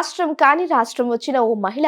రాష్ట్రం కాని రాష్ట్రం వచ్చిన ఓ మహిళ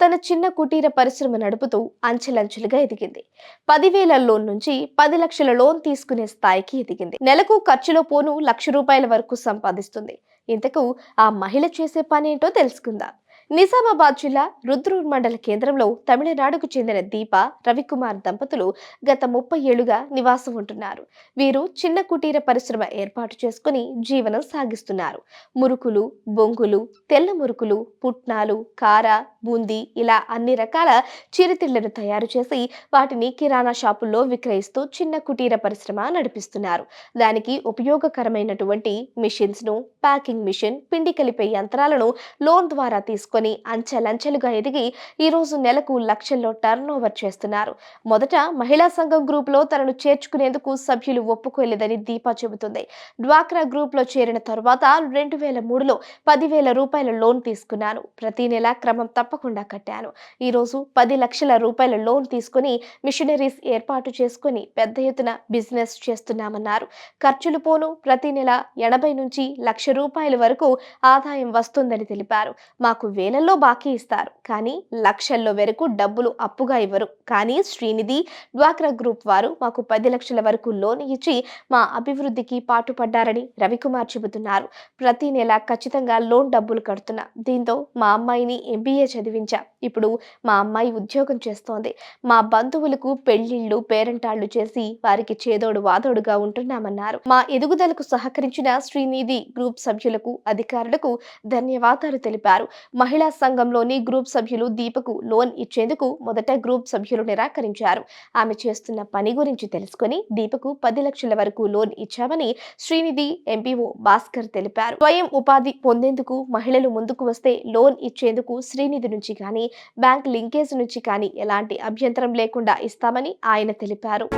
తన చిన్న కుటీర పరిశ్రమ నడుపుతూ అంచెలంచెలుగా ఎదిగింది. పదివేల లోన్ నుంచి పది లక్షల లోన్ తీసుకునే స్థాయికి ఎదిగింది. నెలకు ఖర్చులో పోను లక్ష రూపాయల వరకు సంపాదిస్తుంది. ఇంతకు ఆ మహిళ చేసే పనేంటో తెలుసుకుందాం. నిజామాబాద్ జిల్లా రుద్రూర్ మండల కేంద్రంలో తమిళనాడుకు చెందిన దీప రవికుమార్ దంపతులు గత ముప్పై ఏళ్ళుగా నివాసం ఉంటున్నారు. వీరు చిన్న కుటీర పరిశ్రమ ఏర్పాటు చేసుకుని జీవనం సాగిస్తున్నారు. మురుకులు బొంగులు తెల్ల మురుకులు పుట్నాలు కార బూందీ ఇలా అన్ని రకాల చిరుతిళ్ళను తయారు చేసి వాటిని కిరాణా షాపుల్లో విక్రయిస్తూ చిన్న కుటీర పరిశ్రమ నడిపిస్తున్నారు. దానికి ఉపయోగకరమైనటువంటి మిషన్స్ను ప్యాకింగ్ మిషన్ పిండి కలిపే యంత్రాలను లోన్ ద్వారా తీసుకు తీసుకొని అంచెలంచెలుగా ఎదిగి ఈ రోజు నెలకు లక్షల్లో టర్న్ ఓవర్ చేస్తున్నారు. మొదట మహిళా సంఘం గ్రూప్లో తనను చేర్చుకునేందుకు సభ్యులు ఒప్పుకోలేదని దీపా చెబుతుంది. డ్వాక్రా గ్రూప్లో చేరిన తరువాత రెండు వేల మూడులో పదివేల రూపాయల లోన్ తీసుకున్నాను. ప్రతి నెల క్రమం తప్పకుండా కట్టాను. ఈ రోజు పది లక్షల రూపాయల లోన్ తీసుకుని మిషనరీస్ ఏర్పాటు చేసుకుని పెద్ద ఎత్తున బిజినెస్ చేస్తున్నామన్నారు. ఖర్చులు పోను. ప్రతి నెల ఎనభై నుంచి లక్ష రూపాయల వరకు ఆదాయం వస్తుందని తెలిపారు. మాకు వేలల్లో బాకీ ఇస్తారు. కానీ లక్షల్లో వరకు డబ్బులు అప్పుగా ఇవ్వరు. కానీ శ్రీనిధి డ్వాక్రా గ్రూప్ వారు మాకు పది లక్షల వరకు లోన్ ఇచ్చి మా అభివృద్ధికి పాటుపడ్డారని రవికుమార్ చెబుతున్నారు. ప్రతి నెల ఖచ్చితంగా లోన్ డబ్బులు కడుతున్నా దీంతో మా అమ్మాయిని ఎంబీఏ చదివించా. ఇప్పుడు మా అమ్మాయి ఉద్యోగం చేస్తోంది. మా బంధువులకు పెళ్ళిళ్ళు పేరంటాళ్ళు చేసి వారికి చేదోడు వాదోడుగా ఉంటున్నామన్నారు. మా ఎదుగుదలకు సహకరించిన శ్రీనిధి గ్రూప్ సభ్యులకు అధికారులకు ధన్యవాదాలు తెలిపారు. మహిళ మహిళా సంఘంలోని గ్రూప్ సభ్యులు దీపకు లోన్ ఇచ్చేందుకు మొదట గ్రూప్ సభ్యులు నిరాకరించారు. ఆమె చేస్తున్న పని గురించి తెలుసుకొని దీపకు పది లక్షల వరకు లోన్ ఇచ్చామని శ్రీనిధి ఎంపీఓ భాస్కర్ తెలిపారు. స్వయం ఉపాధి పొందేందుకు మహిళలు ముందుకు వస్తే లోన్ ఇచ్చేందుకు శ్రీనిధి నుంచి కానీ బ్యాంక్ లింకేజ్ నుంచి కానీ ఎలాంటి అభ్యంతరం లేకుండా ఇస్తామని ఆయన తెలిపారు.